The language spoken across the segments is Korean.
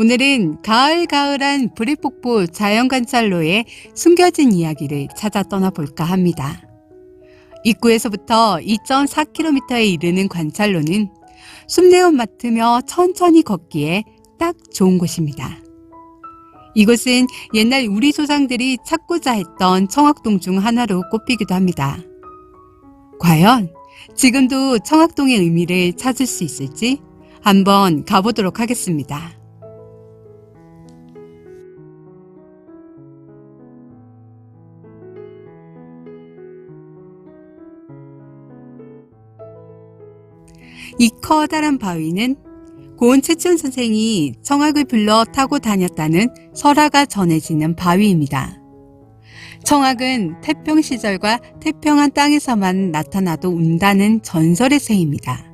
오늘은 가을가을한 브리폭포 자연관찰로의 숨겨진 이야기를 찾아 떠나볼까 합니다. 입구에서부터 2.4km에 이르는 관찰로는 숲내음 맡으며 천천히 걷기에 딱 좋은 곳입니다. 이곳은 옛날 우리 조상들이 찾고자 했던 청학동 중 하나로 꼽히기도 합니다. 과연 지금도 청학동의 의미를 찾을 수 있을지 한번 가보도록 하겠습니다. 이 커다란 바위는 고은 최춘 선생이 청학을 불러 타고 다녔다는 설화가 전해지는 바위입니다. 청학은 태평 시절과 태평한 땅에서만 나타나도 운다는 전설의 새입니다.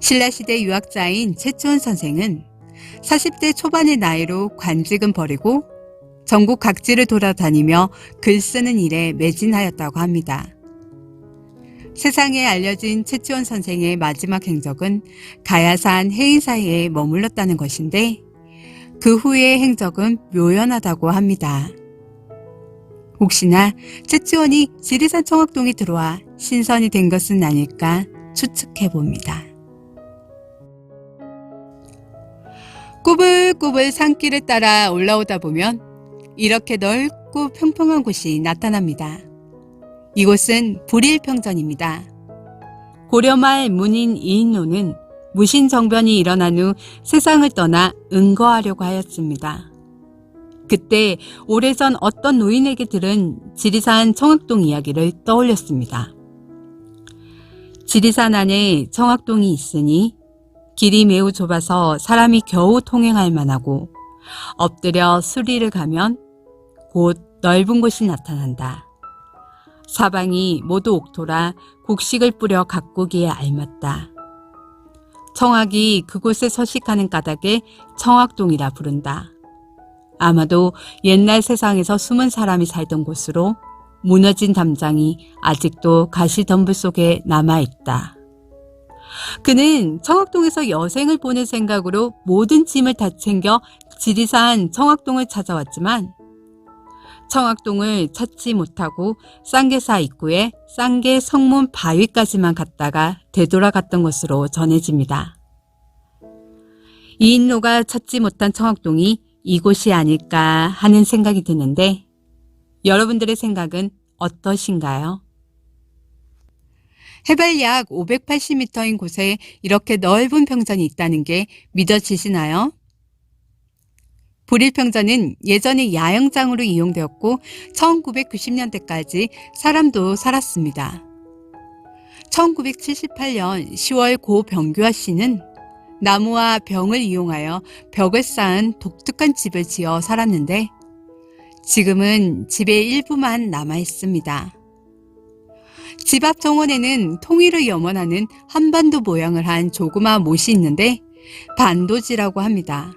신라시대 유학자인 최춘 선생은 40대 초반의 나이로 관직은 버리고 전국 각지를 돌아다니며 글 쓰는 일에 매진하였다고 합니다. 세상에 알려진 최치원 선생의 마지막 행적은 가야산 해인 사이에 머물렀다는 것인데 그 후의 행적은 묘연하다고 합니다. 혹시나 최치원이 지리산 청학동에 들어와 신선이 된 것은 아닐까 추측해 봅니다. 꾸불꾸불 산길을 따라 올라오다 보면 이렇게 넓고 평평한 곳이 나타납니다. 이곳은 불일평전입니다. 고려말 문인 이인노는 무신정변이 일어난 후 세상을 떠나 은거하려고 하였습니다. 그때 오래전 어떤 노인에게 들은 지리산 청학동 이야기를 떠올렸습니다. 지리산 안에 청학동이 있으니 길이 매우 좁아서 사람이 겨우 통행할 만하고 엎드려 수리를 가면 곧 넓은 곳이 나타난다. 사방이 모두 옥토라 곡식을 뿌려 가꾸기에 알맞다. 청학이 그곳에 서식하는 까닭에 청학동이라 부른다. 아마도 옛날 세상에서 숨은 사람이 살던 곳으로 무너진 담장이 아직도 가시덤불 속에 남아있다. 그는 청학동에서 여생을 보낼 생각으로 모든 짐을 다 챙겨 지리산 청학동을 찾아왔지만 청학동을 찾지 못하고 쌍계사 입구에 쌍계 성문 바위까지만 갔다가 되돌아갔던 것으로 전해집니다. 이인노가 찾지 못한 청학동이 이곳이 아닐까 하는 생각이 드는데 여러분들의 생각은 어떠신가요? 해발 약 580m인 곳에 이렇게 넓은 평전이 있다는 게 믿어지시나요? 불일평전은 예전에 야영장으로 이용되었고 1990년대까지 사람도 살았습니다. 1978년 10월 고 병규아 씨는 나무와 병을 이용하여 벽을 쌓은 독특한 집을 지어 살았는데 지금은 집의 일부만 남아 있습니다. 집 앞 정원에는 통일을 염원하는 한반도 모양을 한 조그마 못이 있는데 반도지라고 합니다.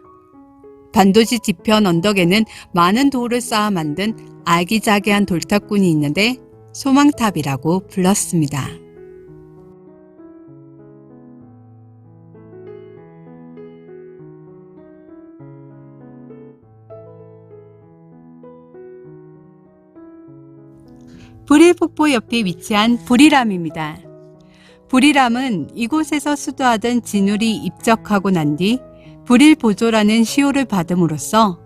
반도지 뒤편 언덕에는 많은 돌을 쌓아 만든 아기자기한 돌탑군이 있는데 소망탑이라고 불렀습니다. 불일 폭포 옆에 위치한 불이람입니다. 불이람은 이곳에서 수도하던 진울이 입적하고 난 뒤 불일 보조라는 시호를 받음으로써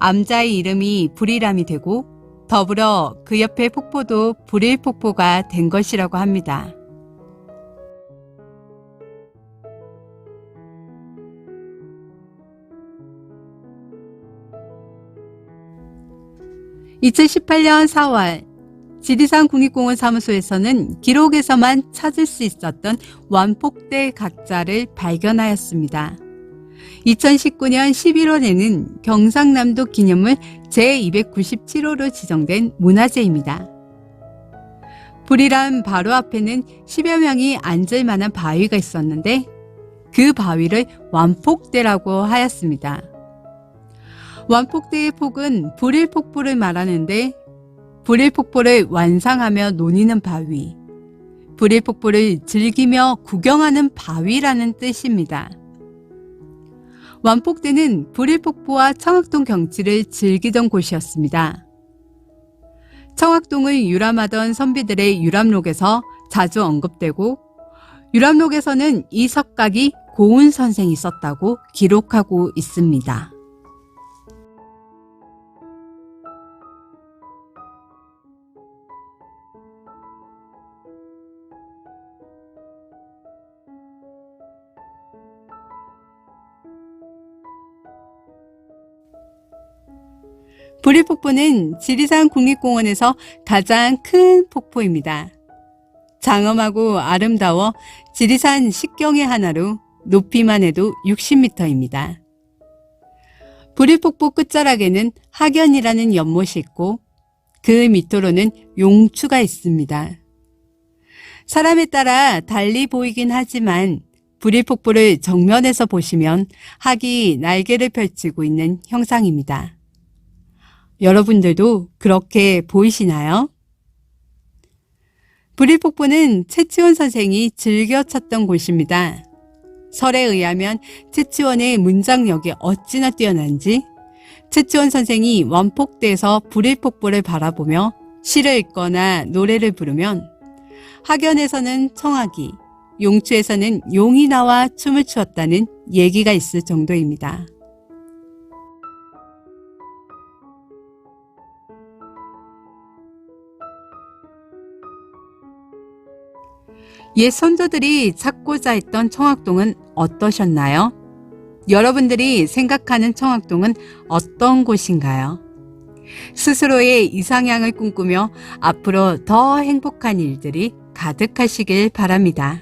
암자의 이름이 불이람이 되고 더불어 그 옆에 폭포도 불일 폭포가 된 것이라고 합니다. (2018년 4월) 지리산 국립공원 사무소에서는 기록에서만 찾을 수 있었던 완폭대 각자를 발견하였습니다. 2019년 11월에는 경상남도 기념물 제297호로 지정된 문화재입니다. 불이란 바로 앞에는 10여 명이 앉을 만한 바위가 있었는데 그 바위를 완폭대라고 하였습니다. 완폭대의 폭은 불일 폭포를 말하는데 불일 폭포를 완상하며 논이는 바위, 불일 폭포를 즐기며 구경하는 바위라는 뜻입니다. 완폭대는 불일폭포와 청학동 경치를 즐기던 곳이었습니다. 청학동을 유람하던 선비들의 유람록에서 자주 언급되고 유람록에서는 이 석각이 고운 선생이 썼다고 기록하고 있습니다. 부리폭포는 지리산 국립공원에서 가장 큰 폭포입니다. 장엄하고 아름다워 지리산 식경의 하나로 높이만 해도 60m입니다. 부리폭포 끝자락에는 학연이라는 연못이 있고 그 밑으로는 용추가 있습니다. 사람에 따라 달리 보이긴 하지만 부리폭포를 정면에서 보시면 학이 날개를 펼치고 있는 형상입니다. 여러분들도 그렇게 보이시나요? 부리폭포는 최치원 선생이 즐겨 찾던 곳입니다. 설에 의하면 최치원의 문장력이 어찌나 뛰어난지 최치원 선생이 원폭대에서 부리폭포를 바라보며 시를 읽거나 노래를 부르면 학연에서는 청하기, 용추에서는 용이 나와 춤을 추었다는 얘기가 있을 정도입니다. 옛 선조들이 찾고자 했던 청학동은 어떠셨나요? 여러분들이 생각하는 청학동은 어떤 곳인가요? 스스로의 이상향을 꿈꾸며 앞으로 더 행복한 일들이 가득하시길 바랍니다.